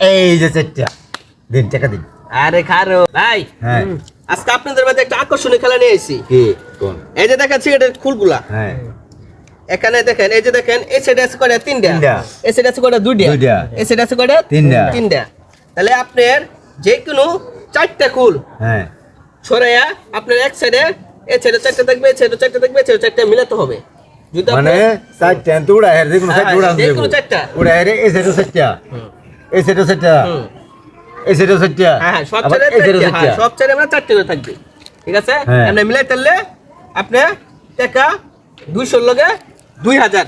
এই যে চারটা। দিন টাকা দিন। আরে খারো ভাই হ্যাঁ। আজকে আপনাদের মাঝে একটা আকর্ষণীয় খেলা নিয়ে এসেছি কি? কোন? এই যে দেখেন সিগারেটের খুলগুলা হ্যাঁ। এখানে দেখেন এই যে দেখেন এই সাইডে আছে কয়টা? তিনটা। তিনটা। এই সাইডে আছে কয়টা? দুইটা। দুইটা। এই সাইডে আছে কয়টা? তিনটা। তিনটা। তাহলে আপনার যে কোনো চারটা কুল হ্যাঁ। ছড়াইয়া আপনার এক সাইডে এই সাইডে চারটা থাকবে এই সাইডে চারটা থাকবে এই সাইডে চারটা মিলাতে হবে। যদি মানে চারটা তো উড়া হের দেখুন হ্যাঁ, চারটা উড়া যে কোনো চারটা। উড়া হেরে এই সাইডে চারটা। এই চারটা হুম। এই সাইডে চারটা হ্যাঁ হ্যাঁ সব চারটা, হ্যাঁ, সব সাইডে আমরা চারটে করে থাকবে। ঠিক আছে? হ্যাঁ। আপনি মিলাই তাহলে আপনি টাকা দুইশোর লগে দুই হাজার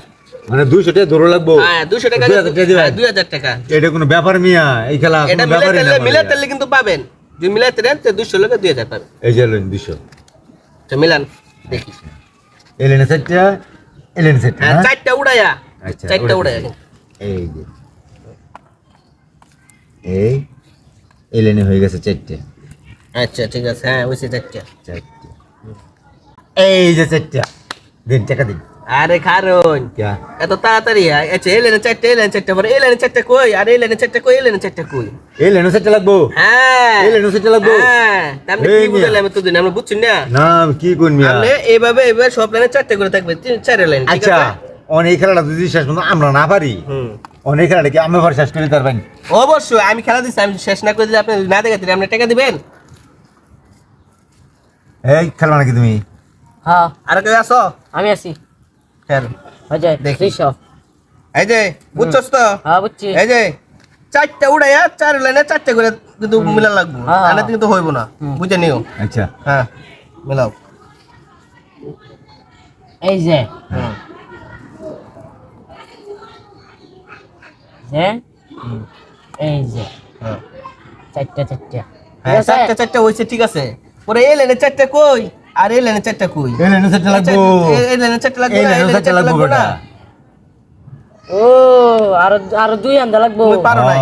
মানে দুইশো টাকা ধরে লাগবো। দুইশো টাকা দুই হাজার টাকা। এটা কোনো ব্যাপার মিয়া এই খেলা এটা মিলাই মিলাই ইয়া। তাহলে কিন্তু পাবেন। যদি মিলাইতে দেন তো দুইশো লগে দুই হাজার পাবেন। এই যে লইন দুইশো। তো মিলান দেখি। এলেনে চারটা এলেনে হ্যাঁ? চারটা উড়াইয়া। আচ্ছা, চারটা। উড়াইয়া এই যে। এই এলেনে হয়ে গেছে চারটে। আচ্ছা ঠিক আছে। হ্যাঁ ওইসে চারটা। চারটে। এই যে চারটা। দিন টাকা দিন। আরে কারণ এত তাড়াতাড়ি আচ্ছা এলেন চারটে এলেন চারটা পরে এলেন চারটে কই? আর এলেন চারটে কই? এলেন চারটে কই? এলেনে চারটা লাগবো? হ্যাঁ। এলেনে চারটা লাগবো? হ্যাঁ। তাহলে এই কি মিয়া। বুঝালে আমি তো দিন আমরা বুঝছি না? না কি কোন মিয়া? আপনি এইভাবে এইভাবে সব লাইনে চারটে করে থাকবে তিন চার লাইন আচ্ছা অনেক খেলাটা যদি শেষ আমরা না পারি হুম। অনেক খেলা কি? আমি আবার শেষ করে পারবেন? অবশ্যই আমি খেলা দিচ্ছি আমি শেষ না করে দিলে আপনি না দেখাতে আপনি টাকা দিবেন। এই খেলা নাকি তুমি? হ্যাঁ। আর কেউ আসো। আমি আছি। খেল। হয়ে যায় দেখি। এই যে বুঝছস তো? হ্যাঁ বুঝছি। এই যে চারটা উড়াইয়া চার লাইনে চারটে করে কিন্তু মিলা লাগবে। হ্যাঁ। আনাতে কিন্তু হইব না। বুঝে নিও। আচ্ছা। হ্যাঁ মিলাও। এই যে। যে এই যে। হ্যাঁ। চারটা চারটা। হ্যাঁ চারটা চারটা হইছে ঠিক আছে। পরে এই লাইনে চারটা কই? আর এই লাইনে চারটা কই? এলেনে চারটা লাগবো। এই- এই লাইনে চারটা লাগবে এই না, এই লাইনে লাইনে চারটা চারটা লাগবো লাগবে না বেটা ও আরও আরও দুই আন্দা লাগবো। পারো নাই।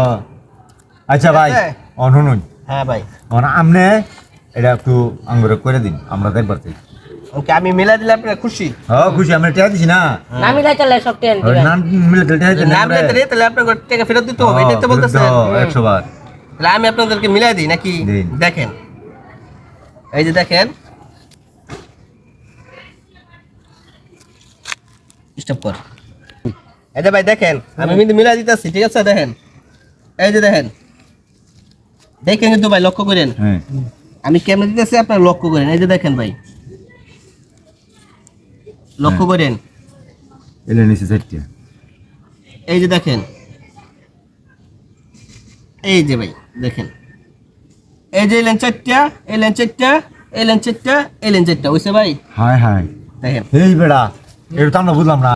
আচ্ছা ভাই? অনুনুন হ্যাঁ ভাই। আমনে এটা একটু আঙ্গুরে করে দিন আমরা দেখবার চাই। ওকে আমি মিলাই দিলে আপনারা খুশি? হ্যাঁ খুশি আমরা টিয়া দিছি না। না মিলাই তাহলে সব টেন দিবেন। মিলে দিন নাম নিতে তাহলে আপনাকে টাকা ফেরত দিতে হবে এটাই তো বলতেছেন। একশো বার। তাহলে আমি আপনাদেরকে মিলাই দিই নাকি? দেখেন। এই যে দেখেন। স্টপ কর। এই যে ভাই দেখেন আমি কিন্তু মিলাই দিতেছি ঠিক আছে দেখেন। এই যে দেখেন। দেখেন কিন্তু ভাই লক্ষ্য করেন। হ্যাঁ। আমি কেমন দিতেছি আপনারা লক্ষ্য করেন। এই যে দেখেন ভাই। লক্ষ্য করেন। এলে নিচে চারটা। এই যে দেখেন। এই যে ভাই দেখেন। এই যে এলেন চারটা এলেন চারটা এলেন চারটা এলেন চারটা ওইসে ভাই? হ্যাঁ হ্যাঁ। দেখেন। এই বেড়া এটা তো আমরা বুঝলাম না।